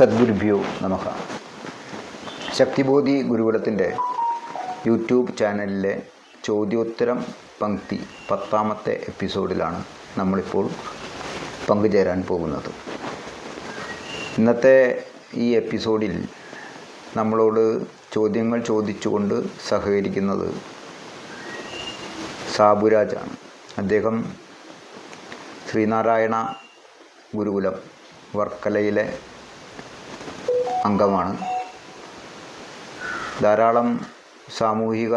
സദ്ഗുരുഭ്യോ നമഃ. ശക്തിബോധി ഗുരുകുലത്തിന്റെ യൂട്യൂബ് ചാനലിലെ ചോദ്യോത്തരം പങ്ക്തി പത്താമത്തെ എപ്പിസോഡിലാണ് നമ്മളിപ്പോൾ പങ്കുചേരാൻ പോകുന്നത്. ഇന്നത്തെ ഈ എപ്പിസോഡിൽ നമ്മളോട് ചോദ്യങ്ങൾ ചോദിച്ചുകൊണ്ട് സഹകരിക്കുന്നത് സാബുരാജാണ്. അദ്ദേഹം ശ്രീനാരായണ ഗുരുകുലം വർക്കലയിലെ അംഗമാണ്. ധാരാളം സാമൂഹിക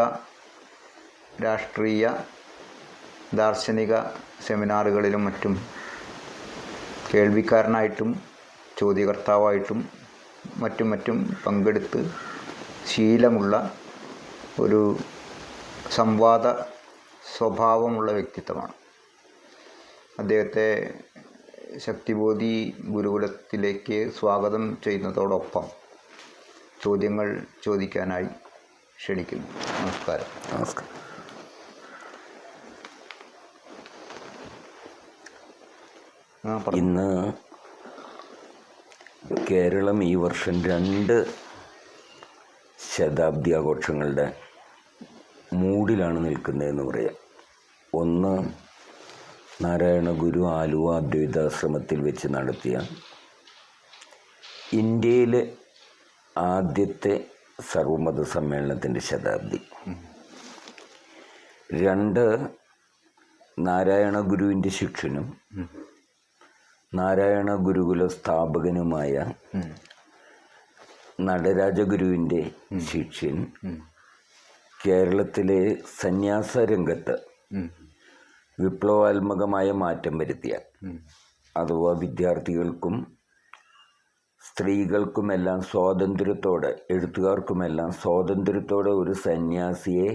രാഷ്ട്രീയ ദാർശനിക സെമിനാറുകളിലും മറ്റും കേൾവിക്കാരനായിട്ടും ചോദ്യകർത്താവായിട്ടും മറ്റും മറ്റും പങ്കെടുത്ത് ശീലമുള്ള ഒരു സംവാദ സ്വഭാവമുള്ള വ്യക്തിത്വമാണ്. അദ്ദേഹത്തെ ശക്തിബോധി ഗുരുകുലത്തിലേക്ക് സ്വാഗതം ചെയ്യുന്നതോടൊപ്പം ചോദ്യങ്ങൾ ചോദിക്കാനായി ക്ഷണിക്കുന്നു. നമസ്കാരം. നമസ്കാരം. ഇന്ന് കേരളം ഈ വർഷം രണ്ട് ശതാബ്ദി ആഘോഷങ്ങളുടെ മൂടിലാണ് നിൽക്കുന്നതെന്ന് പറയാം. ഒന്ന് നാരായണ ഗുരു ആലുവ അദ്വൈതാശ്രമത്തിൽ വെച്ച് നടത്തിയ ഇന്ത്യയിലെ ആദ്യത്തെ സർവമത സമ്മേളനത്തിന്റെ ശതാബ്ദി രണ്ട് നാരായണ ഗുരുവിന്റെ ശിക്ഷനും നാരായണ ഗുരുകുല സ്ഥാപകനുമായ. നടരാജഗുരുവിന്റെ ശിഷ്യൻ കേരളത്തിലെ സന്യാസ രംഗത്ത്. വിപ്ലവാത്മകമായ മാറ്റം വരുത്തിയാൽ. അഥവാ വിദ്യാർത്ഥികൾക്കും സ്ത്രീകൾക്കുമെല്ലാം സ്വാതന്ത്ര്യത്തോടെ എഴുത്തുകാർക്കുമെല്ലാം സ്വാതന്ത്ര്യത്തോടെ ഒരു സന്യാസിയെ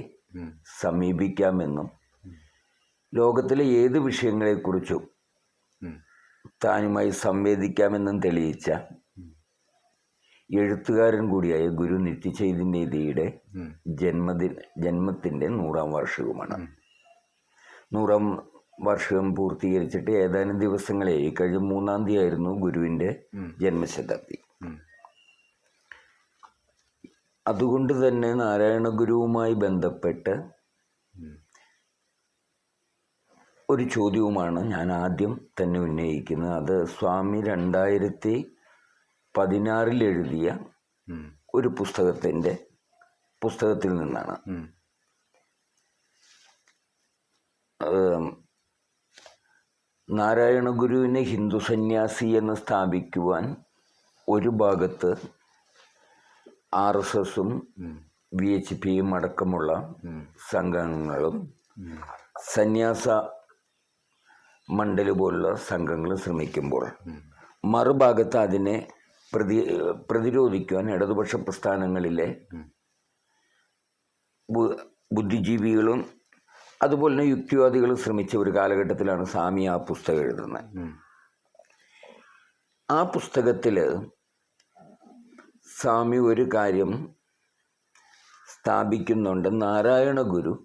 സമീപിക്കാമെന്നും ലോകത്തിലെ ഏത് വിഷയങ്ങളെക്കുറിച്ചും താനുമായി സംവേദിക്കാമെന്നും തെളിയിച്ച എഴുത്തുകാരൻ കൂടിയായ ഗുരു നിത്യചൈതന്യതയുടെ. ജന്മദിന ജന്മത്തിന്റെ നൂറാം വാർഷികമാണ് നൂറാം വർഷം പൂർത്തീകരിച്ചിട്ട് ഏതാനും ദിവസങ്ങളെ കഴിഞ്ഞ മൂന്നാം തീയതി ആയിരുന്നു ഗുരുവിന്റെ ജന്മശതാബ്ദി. അതുകൊണ്ട് തന്നെ നാരായണ ഗുരുവുമായി ബന്ധപ്പെട്ട് ഒരു ചോദ്യവുമാണ് ഞാൻ ആദ്യം തന്നെ ഉന്നയിക്കുന്നത്. അത് സ്വാമി രണ്ടായിരത്തി പതിനാറിൽ എഴുതിയ ഒരു പുസ്തകത്തിന്റെ പുസ്തകത്തിൽ നിന്നാണ്. നാരായണ ഗുരുവിനെ ഹിന്ദു സന്യാസി എന്ന് സ്ഥാപിക്കുവാൻ ഒരു ഭാഗത്ത് ആർ എസ് എസും. വി എച്ച് പിയും അടക്കമുള്ള സംഘങ്ങളും സന്യാസ മണ്ഡൽ പോലുള്ള സംഘങ്ങൾ ശ്രമിക്കുമ്പോൾ. മറുഭാഗത്ത് അതിനെ പ്രതി പ്രതിരോധിക്കുവാൻ ഇടതുപക്ഷ പ്രസ്ഥാനങ്ങളിലെ ബുദ്ധിജീവികളും അതുപോലെ തന്നെ യുക്തിവാദികൾ ശ്രമിച്ച ഒരു കാലഘട്ടത്തിലാണ് സ്വാമി ആ പുസ്തകം എഴുതുന്നത്. ആ പുസ്തകത്തിൽ സ്വാമി ഒരു കാര്യം സ്ഥാപിക്കുന്നുണ്ട്. നാരായണ ഗുരു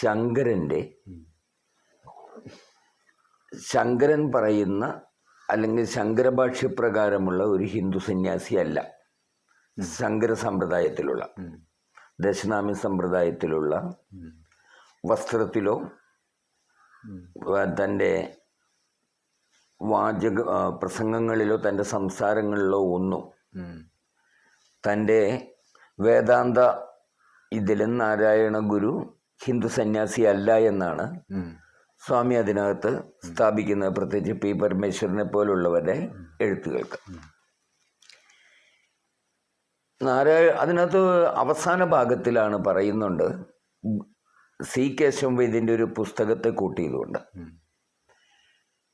ശങ്കരന്റെ ശങ്കരൻ പറയുന്ന അല്ലെങ്കിൽ ശങ്കരഭാഷ്യപ്രകാരമുള്ള ഒരു ഹിന്ദു സന്യാസി അല്ല. ശങ്കര സമ്പ്രദായത്തിലുള്ള. ദശനാമി സമ്പ്രദായത്തിലുള്ള. വസ്ത്രത്തിലോ തന്റെ വാചക പ്രസംഗങ്ങളിലോ തന്റെ സംസാരങ്ങളിലോ ഒന്നും തന്റെ വേദാന്ത ഇതിലും നാരായണ ഗുരു ഹിന്ദു സന്യാസി അല്ല എന്നാണ് സ്വാമി അതിനകത്ത് സ്ഥാപിക്കുന്നത്. പ്രത്യേകിച്ച് പി പരമേശ്വരനെ പോലുള്ളവരുടെ എഴുത്തുകൾക്ക്. നാരായ അതിനകത്ത് അവസാന ഭാഗത്തിലാണ് പറയുന്നുണ്ട് സി കേശവ വൈദ്യന്റെ ഒരു പുസ്തകത്തെ കൂട്ടിയതുകൊണ്ട് ഉം.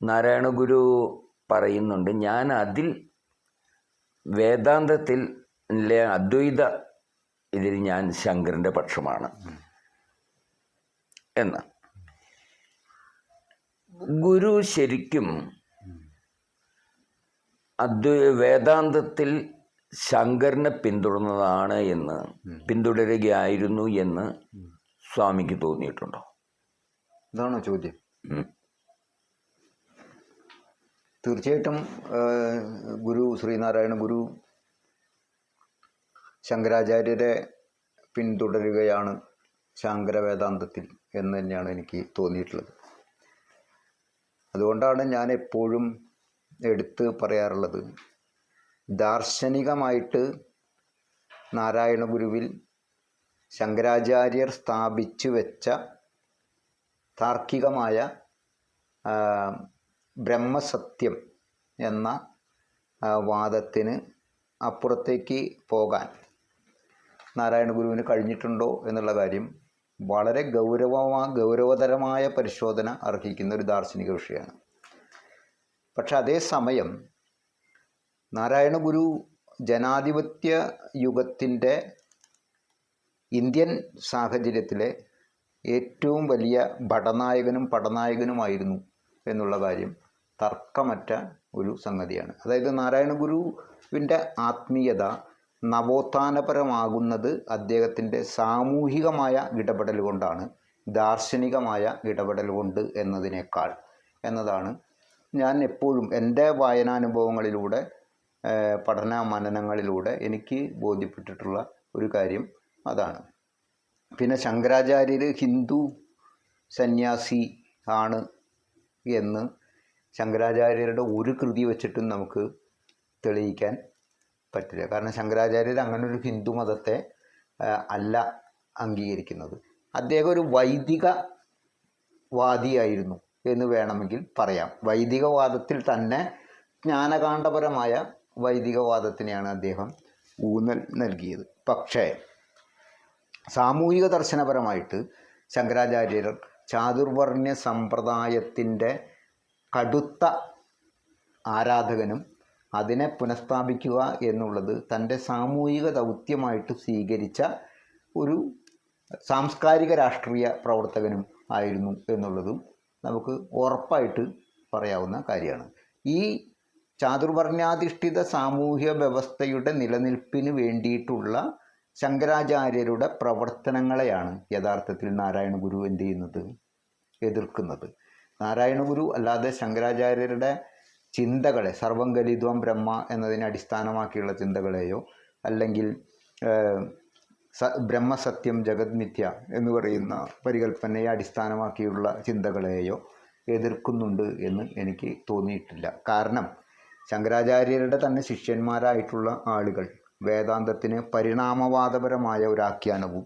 നാരായണ ഗുരു പറയുന്നുണ്ട് ഞാൻ അതിൽ വേദാന്തത്തിൽ അദ്വൈത ഇതിൽ ഞാൻ ശങ്കരന്റെ പക്ഷമാണ് എന്ന്. ഗുരു ശരിക്കും അദ്വൈ വേദാന്തത്തിൽ ശങ്കരനെ പിന്തുടർന്നതാണ് എന്ന് പിന്തുടരുകയായിരുന്നു എന്ന് സ്വാമിക്ക് തോന്നിയിട്ടുണ്ടോ? ഇതാണോ ചോദ്യം. തീർച്ചയായിട്ടും ഗുരു ശ്രീനാരായണ ഗുരു ശങ്കരാചാര്യരെ പിന്തുടരുകയാണ് ശാങ്കര വേദാന്തത്തിൽ എന്ന് തന്നെയാണ് എനിക്ക് തോന്നിയിട്ടുള്ളത്. അതുകൊണ്ടാണ് ഞാൻ എപ്പോഴും എടുത്ത് പറയാറുള്ളത് ദാർശനികമായിട്ട് നാരായണ ഗുരുവിൽ ശങ്കരാചാര്യർ സ്ഥാപിച്ചു വെച്ച താർക്കികമായ ബ്രഹ്മസത്യം എന്ന വാദത്തിന് അപ്പുറത്തേക്ക് പോകാൻ നാരായണ ഗുരുവിന് കഴിഞ്ഞിട്ടുണ്ടോ എന്നുള്ള കാര്യം വളരെ ഗൗരവമാ ഗൗരവതരമായ പരിശോധന അർഹിക്കുന്ന ഒരു ദാർശനിക വിഷയമാണ്. പക്ഷെ അതേസമയം നാരായണ ഗുരു ജനാധിപത്യ യുഗത്തിന്റെ ഇന്ത്യൻ സാഹചര്യത്തിലെ ഏറ്റവും വലിയ ഭടനായകനും പടനായകനുമായിരുന്നു എന്നുള്ള കാര്യം തർക്കമറ്റ ഒരു സംഗതിയാണ്. അതായത് നാരായണ ഗുരുവിന്റെ ആത്മീയത നവോത്ഥാനപരമാകുന്നത് അദ്ദേഹത്തിന്റെ സാമൂഹികമായ ഇടപെടൽ കൊണ്ടാണ് ദാർശനികമായ ഇടപെടൽ കൊണ്ട് എന്നതിനേക്കാൾ എന്നതാണ് ഞാൻ എപ്പോഴും എന്റെ വായനാനുഭവങ്ങളിലൂടെ പഠന മനനങ്ങളിലൂടെ എനിക്ക് ബോധ്യപ്പെട്ടിട്ടുള്ള ഒരു കാര്യം. അതാണ്. പിന്നെ ശങ്കരാചാര്യർ ഹിന്ദു സന്യാസി ആണ് എന്ന് ശങ്കരാചാര്യരുടെ ഒരു കൃതി വെച്ചിട്ടും നമുക്ക് തെളിയിക്കാൻ പറ്റില്ല. കാരണം ശങ്കരാചാര്യർ അങ്ങനെ ഒരു ഹിന്ദു മതത്തെ അല്ല അംഗീകരിക്കുന്നത്. അദ്ദേഹം ഒരു വൈദിക വാദിയായിരുന്നു എന്ന് വേണമെങ്കിൽ പറയാം. വൈദികവാദത്തിൽ തന്നെ ജ്ഞാനകാണ്ഡപരമായ വൈദികവാദത്തിനെയാണ് അദ്ദേഹം ഊന്നൽ നൽകിയത്. പക്ഷേ സാമൂഹിക ദർശനപരമായിട്ട് ശങ്കരാചാര്യർ ചാതുർവർണ്യ സമ്പ്രദായത്തിന്റെ കടുത്ത ആരാധകനും അതിനെ പുനഃസ്ഥാപിക്കുക എന്നുള്ളത് തന്റെ സാമൂഹിക ദൗത്യമായിട്ട് സ്വീകരിച്ച ഒരു സാംസ്കാരിക രാഷ്ട്രീയ പ്രവർത്തകനും ആയിരുന്നു എന്നുള്ളതും നമുക്ക് ഉറപ്പായിട്ട് പറയാവുന്ന കാര്യമാണ്. ഈ ചാതുർവർണാധിഷ്ഠിത സാമൂഹ്യ വ്യവസ്ഥയുടെ നിലനിൽപ്പിന് വേണ്ടിയിട്ടുള്ള ശങ്കരാചാര്യരുടെ പ്രവർത്തനങ്ങളെയാണ് യഥാർത്ഥത്തിൽ നാരായണ ഗുരു എന്ത് ചെയ്യുന്നത്? എതിർക്കുന്നത്. നാരായണ ഗുരു അല്ലാതെ ശങ്കരാചാര്യരുടെ ചിന്തകളെ സർവം ഗലിത്വം ബ്രഹ്മ എന്നതിനെ അടിസ്ഥാനമാക്കിയുള്ള ചിന്തകളെയോ അല്ലെങ്കിൽ ബ്രഹ്മസത്യം ജഗത് മിഥ്യ എന്ന് പറയുന്ന പരികല്പനയെ അടിസ്ഥാനമാക്കിയുള്ള ചിന്തകളെയോ എതിർക്കുന്നുണ്ട് എന്ന് എനിക്ക് തോന്നിയിട്ടില്ല. കാരണം ശങ്കരാചാര്യരുടെ തന്നെ ശിഷ്യന്മാരായിട്ടുള്ള ആളുകൾ വേദാന്തത്തിന് പരിണാമവാദപരമായ ഒരു ആഖ്യാനവും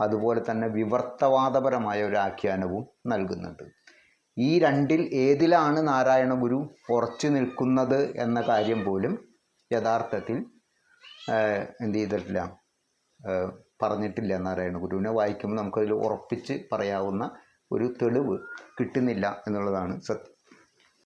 അതുപോലെ തന്നെ വിവർത്തവാദപരമായ ഒരു ആഖ്യാനവും നൽകുന്നുണ്ട്. ഈ രണ്ടിൽ ഏതിലാണ് നാരായണ ഗുരു ഉറച്ചു നിൽക്കുന്നത് എന്ന കാര്യം പോലും യഥാർത്ഥത്തിൽ എന്ത് ചെയ്തിട്ടില്ല പറഞ്ഞിട്ടില്ല നാരായണ ഗുരുവിനെ. വായിക്കുമ്പോൾ നമുക്കതിൽ ഉറപ്പിച്ച് പറയാവുന്ന ഒരു തെളിവ് കിട്ടുന്നില്ല എന്നുള്ളതാണ് സത്യം.